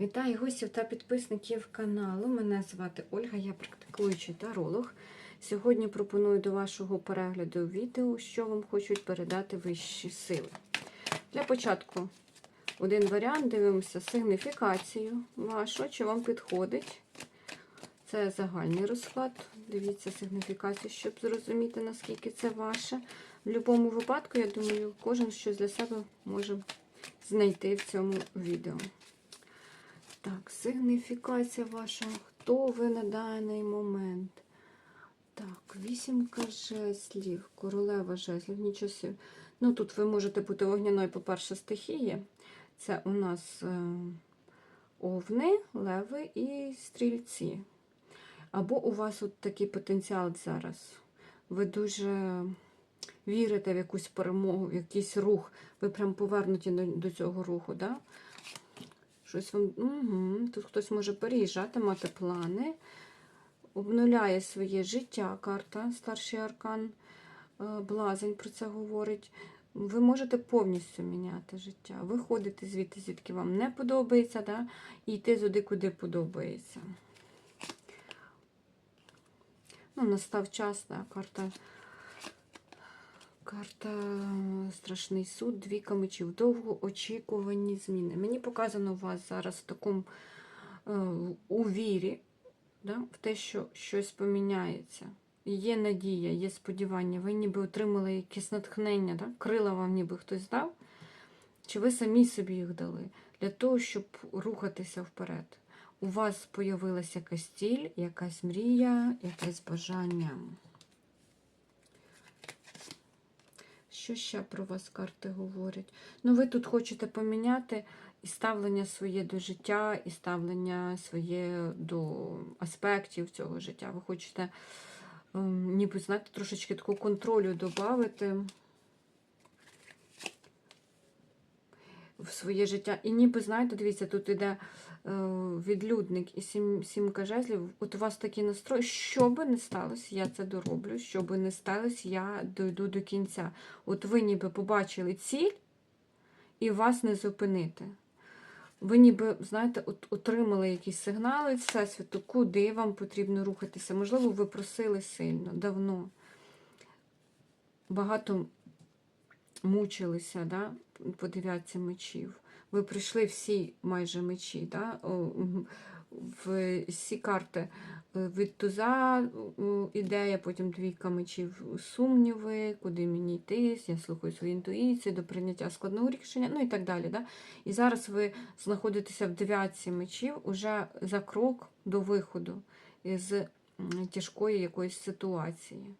Вітаю гостів та підписників каналу. Мене звати Ольга, я практикуючий таролог. Сьогодні пропоную до вашого перегляду відео, що вам хочуть передати вищі сили. Для початку один варіант, дивимося сигніфікацію вашу, чи вам підходить. Це загальний розклад. Дивіться сигніфікацію, щоб зрозуміти, наскільки це ваше. В будь-якому випадку, я думаю, кожен щось для себе може знайти в цьому відео. Так, сигніфікація ваша. Хто ви на даний момент? Так, вісімка жезлів, королева жезлів, нічого. Ну, тут ви можете бути вогняною, по-перше, стихії. Це у нас е, овни, леви і стрільці. Або у вас от такий потенціал зараз. Ви дуже вірите в якусь перемогу, в якийсь рух. Ви прям повернуті до цього руху, да? Щось вам. Угу. Тут хтось може переїжджати, мати плани. Обнуляє своє життя карта, старший аркан, е, блазень про це говорить. Ви можете повністю міняти життя. Виходити звідти, звідки вам не подобається, да? і йти туди, куди подобається. Ну, настав час, да, карта. Карта Страшний суд, двійка мечів. Довгоочікувані зміни. Мені показано вас зараз в такому е, у вірі, да, в те, що щось поміняється. Є надія, є сподівання. Ви ніби отримали якесь натхнення, да? крила вам ніби хтось дав, чи ви самі собі їх дали для того, щоб рухатися вперед. У вас появилася якась ціль, якась мрія, якесь бажання. Що ще про вас карти говорять? Ну, ви тут хочете поміняти і ставлення своє до життя, і ставлення своє до аспектів цього життя. Ви хочете, ем, ніби, знаєте, трошечки такого контролю додати в своє життя. І ніби, знаєте, дивіться, тут іде е, відлюдник і сім, сімка жезлів. От у вас такий настрой, що би не сталося, я це дороблю, що би не сталося, я дойду до кінця. От ви ніби побачили ціль, і вас не зупинити. Ви ніби, знаєте, от, отримали якісь сигнали від Всесвіту, куди вам потрібно рухатися. Можливо, ви просили сильно, давно. Багато мучилися, да, по дев'ятці мечів. Ви прийшли всі майже мечі, да, в всі карти е, від туза ідея, потім двійка мечів сумніви, куди мені йти, я слухаю свою інтуїцію, до прийняття складного рішення, ну і так далі. Да? І зараз ви знаходитеся в дев'ятці мечів уже за крок до виходу з тяжкої якоїсь ситуації.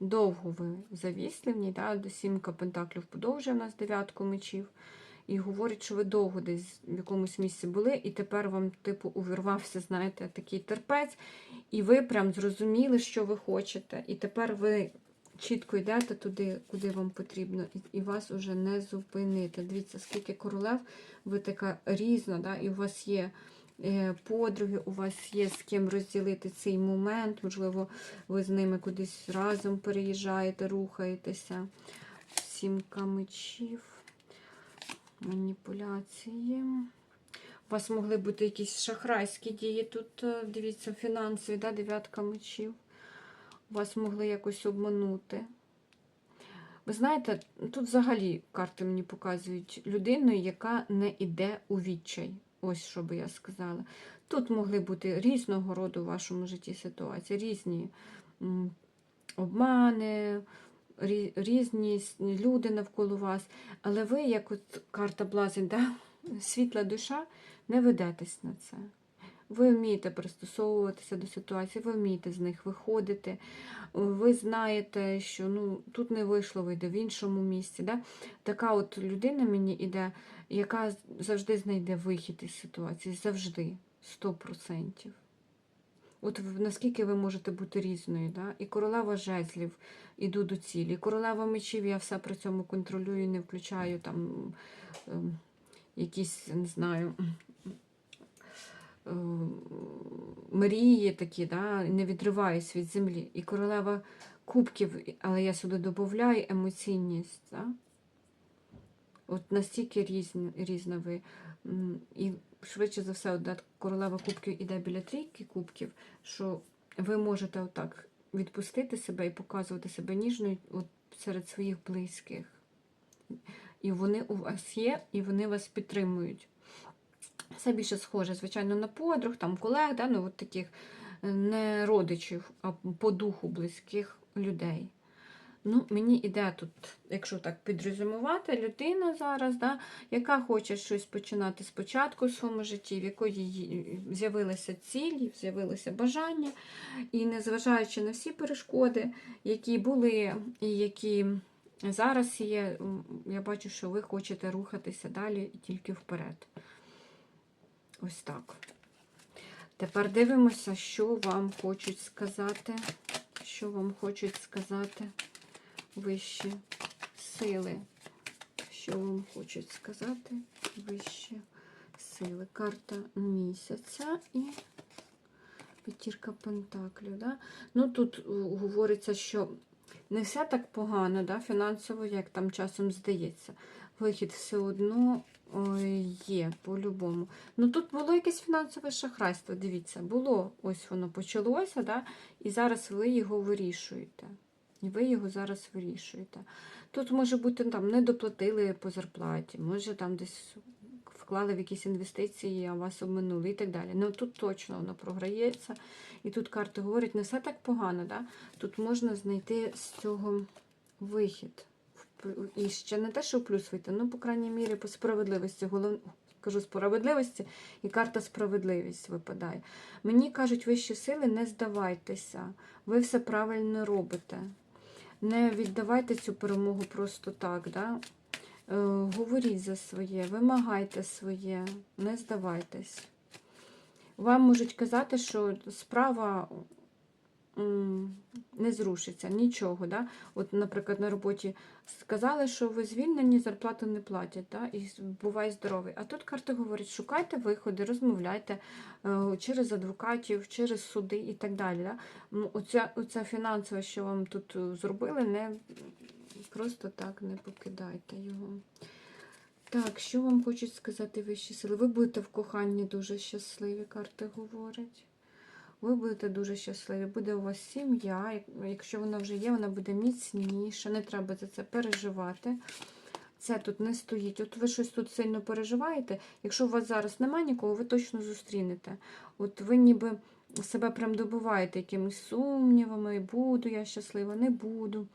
Довго ви завіслівні, да? сімка пентаклів подовжує в нас дев'ятку мечів. І говорить, що ви довго десь в якомусь місці були, і тепер вам, типу, увірвався, знаєте, такий терпець, і ви прям зрозуміли, що ви хочете. І тепер ви чітко йдете туди, куди вам потрібно, і вас уже не зупинити. Дивіться, скільки королев, ви така різна, да? і у вас є подруги, у вас є з ким розділити цей момент, можливо, ви з ними кудись разом переїжджаєте, рухаєтеся. Сімка мечів маніпуляції. У вас могли бути якісь шахрайські дії. Тут, е, дивіться, фінансові, да, дев'ятка мечів. Вас могли якось обманути. Ви знаєте, тут взагалі карти мені показують людину, яка не йде у відчай. Ось що би я сказала. Тут могли бути різного роду в вашому житті ситуації, різні обмани, різні люди навколо вас, але ви, як от карта Блазень, да? світла душа, не ведетесь на це. Ви вмієте пристосовуватися до ситуації, ви вмієте з них виходити. Ви знаєте, що ну, тут не вийшло, вийде в іншому місці. Да? Така от людина мені йде, яка завжди знайде вихід із ситуації. Завжди, 100%. От наскільки ви можете бути різною. Да? І королева жезлів іду до цілі. І королева мечів я все при цьому контролюю, не включаю там е, якісь, не знаю, е, мрії такі, да? не відриваюсь від землі. І королева кубків, але я сюди додаю емоційність. Да? От настільки різні, різна ви. І швидше за все, от, королева кубків іде біля трійки кубків, що ви можете отак відпустити себе і показувати себе ніжною от, серед своїх близьких. І вони у вас є, і вони вас підтримують. Це більше схоже, звичайно, на подруг, там колег, да, ну, от таких е, не родичів, а по духу близьких людей. Ну, мені іде тут, якщо так підрезюмувати, людина зараз, да, яка хоче щось починати спочатку в своєму житті, в якої її з'явилася ціль, з'явилося бажання, і незважаючи на всі перешкоди, які були і які зараз є, я бачу, що ви хочете рухатися далі і тільки вперед. Ось так. Тепер дивимося, що вам хочуть сказати. Що вам хочуть сказати вищі сили. Що вам хочуть сказати вищі сили. Карта місяця і п'ятірка пентаклів. Да? Ну, тут е, говориться, що не все так погано, да, фінансово, як там часом здається. Вихід все одно є по-любому. Ну тут було якесь фінансове шахрайство, дивіться, було, ось воно почалося, да, і зараз ви його вирішуєте. І ви його зараз вирішуєте. Тут може бути там не доплатили по зарплаті, може там десь вклали в якісь інвестиції, а вас обминули і так далі. Ну тут точно воно програється. І тут карти говорять, не все так погано. Да? Тут можна знайти з цього вихід. І ще не те, що в плюс вийти, ну, по крайній мірі, по справедливості. Голов... Кажу справедливості, і карта справедливість випадає. Мені кажуть, вищі сили, не здавайтеся, ви все правильно робите. Не віддавайте цю перемогу просто так. Да? Е, говоріть за своє, вимагайте своє, не здавайтесь. Вам можуть казати, що справа не зрушиться, нічого. Да? От, наприклад, на роботі сказали, що ви звільнені, зарплату не платять, да? і бувай здоровий. А тут карта говорить, шукайте виходи, розмовляйте е, через адвокатів, через суди і так далі. Да? Оця, оця фінансова, що вам тут е, зробили, не просто так не покидайте його. Так, що вам хочуть сказати вищі сили? Ви будете в коханні дуже щасливі, карти говорять. Ви будете дуже щасливі. Буде у вас сім'я. Якщо вона вже є, вона буде міцніша. Не треба за це переживати. Це тут не стоїть. От ви щось тут сильно переживаєте. Якщо у вас зараз немає нікого, ви точно зустрінете. От ви ніби себе прям добуваєте якимись сумнівами, буду я щаслива, не буду.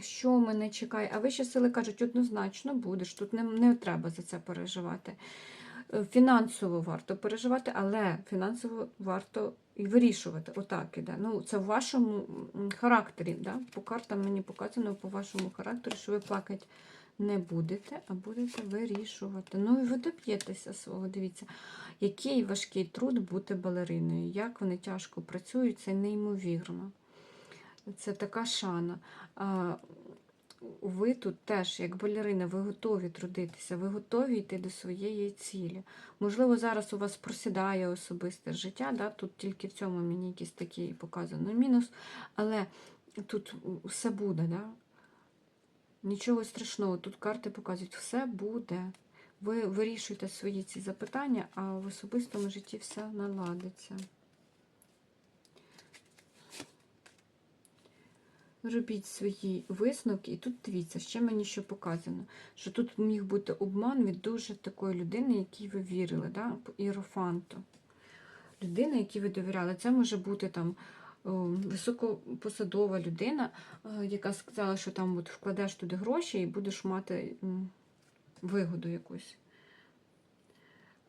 Що мене чекає? А вищі сили кажуть, однозначно будеш. Тут не, не треба за це переживати. Е, Фінансово варто переживати, але фінансово варто і вирішувати. Отак іде. Ну, це в вашому характері. Да? По картам мені показано по вашому характеру, що ви плакати не будете, а будете вирішувати. Ну і ви доб'єтеся свого. Дивіться, який важкий труд бути балериною. Як вони тяжко працюють, це неймовірно. Це така шана. Ви тут теж, як балерина, ви готові трудитися, ви готові йти до своєї цілі. Можливо, зараз у вас просідає особисте життя, да? тут тільки в цьому мені якийсь такий показано мінус, але тут все буде. Да? Нічого страшного, тут карти показують, все буде. Ви вирішуєте свої ці запитання, а в особистому житті все наладиться. Робіть свої висновки, і тут дивіться, ще мені що показано, що тут міг бути обман від дуже такої людини, якій ви вірили, да? іерофанту. Людина, якій ви довіряли. Це може бути там високопосадова людина, е, яка сказала, що там от вкладеш туди гроші і будеш мати вигоду якусь.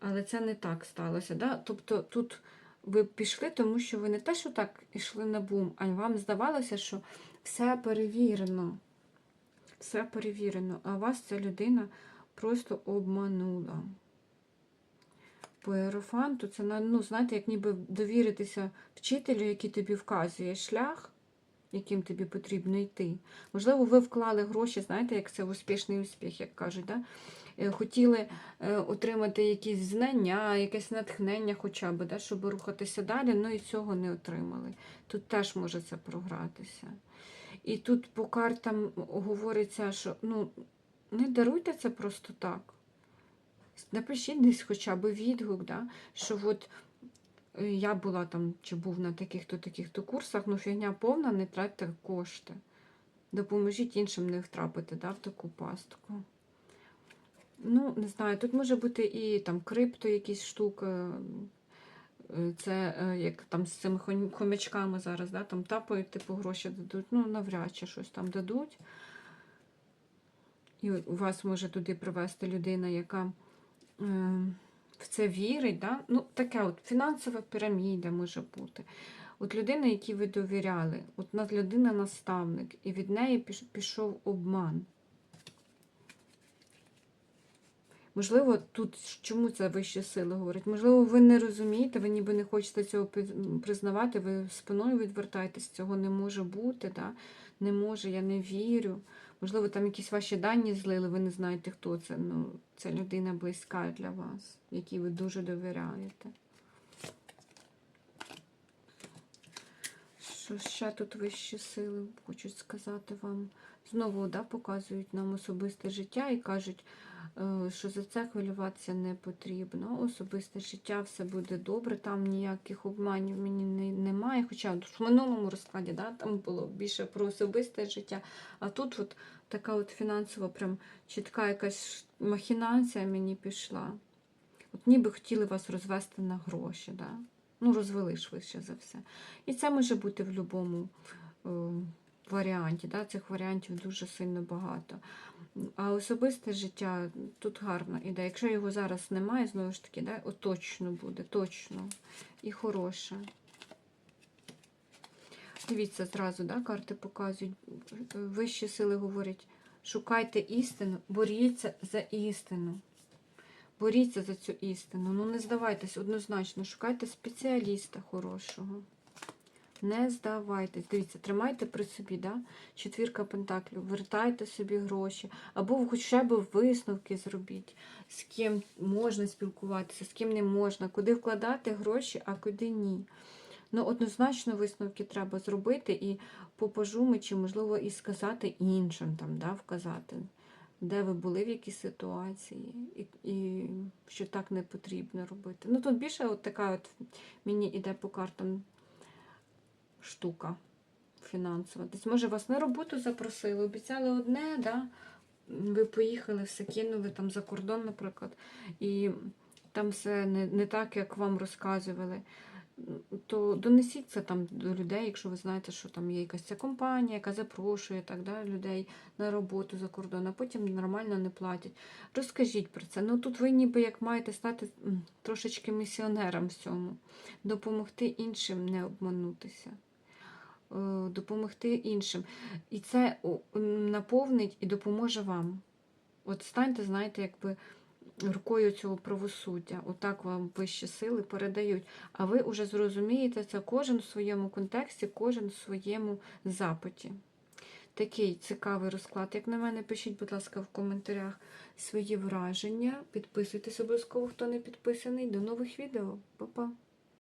Але це не так сталося. Да? Тобто тут ви пішли, тому що ви не те, що так йшли на бум, а вам здавалося, що все перевірено. Все перевірено, а вас ця людина просто обманула. По аерофанту це, ну, знаєте, як ніби довіритися вчителю, який тобі вказує шлях, яким тобі потрібно йти. Можливо, ви вклали гроші, знаєте, як це успішний успіх, як кажуть. Да? Е, Хотіли е, отримати якісь знання, якесь натхнення хоча б, да, щоб рухатися далі, ну і цього не отримали. Тут теж може це програтися. І тут по картам говориться, що ну, не даруйте це просто так. Напишіть десь хоча б відгук, да? що от е, я була там чи був на таких-то таких-то курсах, ну фігня повна, не тратьте кошти. Допоможіть іншим не втрапити да, в таку пастку. Ну, не знаю, тут може бути і там крипто, якісь штуки. е, Це е, як там з цими хомячками зараз, да, там тапають, типу гроші дадуть. Ну, навряд чи щось там дадуть. І у вас може туди привести людина, яка е, в це вірить. Да? Ну, таке от фінансова піраміда може бути. От людина, якій ви довіряли, от нас людина наставник, і від неї пішов обман. Можливо, тут чому це вищі сили говорять? Можливо, ви не розумієте, ви ніби не хочете цього признавати, ви спиною відвертаєтесь, цього не може бути, да? не може, я не вірю. Можливо, там якісь ваші дані злили, ви не знаєте, хто це. Ну, це людина близька для вас, якій ви дуже довіряєте. Що ще тут вищі сили хочуть сказати вам? Знову да, показують нам особисте життя і кажуть, що за це хвилюватися не потрібно. Особисте життя, все буде добре, там ніяких обманів мені не, немає. Хоча в минулому розкладі да, там було більше про особисте життя, а тут от така от фінансова, прям чітка якась махінація мені пішла. От ніби хотіли вас розвести на гроші. Да? Ну, розвели швидше за все. І це може бути в будь-якому е, варіанті. Да? Цих варіантів дуже сильно багато. А особисте життя тут гарна ідея. Якщо його зараз немає, знову ж таки, да? точно буде, точно і хороше. Дивіться, зразу, да, карти показують. Вищі сили говорять, шукайте істину, боріться за істину. Боріться за цю істину. Ну не здавайтесь однозначно, шукайте спеціаліста хорошого. Не здавайтесь. Дивіться, тримайте при собі, да? четвірка пентаклів, вертайте собі гроші, або хоча б висновки зробіть, з ким можна спілкуватися, з ким не можна, куди вкладати гроші, а куди ні. Ну, однозначно висновки треба зробити і по чи, можливо, і сказати іншим, там, да, вказати, де ви були в якій ситуації, і, і що так не потрібно робити. Ну, тут більше от така от мені іде по картам штука фінансова. Десь, може, вас на роботу запросили, обіцяли одне, да? ви поїхали, все кинули там за кордон, наприклад, і там все не, не так, як вам розказували. То донесіть це там до людей, якщо ви знаєте, що там є якась ця компанія, яка запрошує так, да, людей на роботу за кордон, а потім нормально не платять. Розкажіть про це. Ну тут ви ніби як маєте стати трошечки місіонером в цьому, допомогти іншим не обманутися, допомогти іншим. І це наповнить і допоможе вам. От станьте, знаєте, якби рукою цього правосуддя. Отак вам вищі сили передають. А ви вже зрозумієте це кожен в своєму контексті, кожен в своєму запиті. Такий цікавий розклад. Як на мене, пишіть, будь ласка, в коментарях свої враження. Підписуйтесь обов'язково, хто не підписаний. До нових відео. Па-па!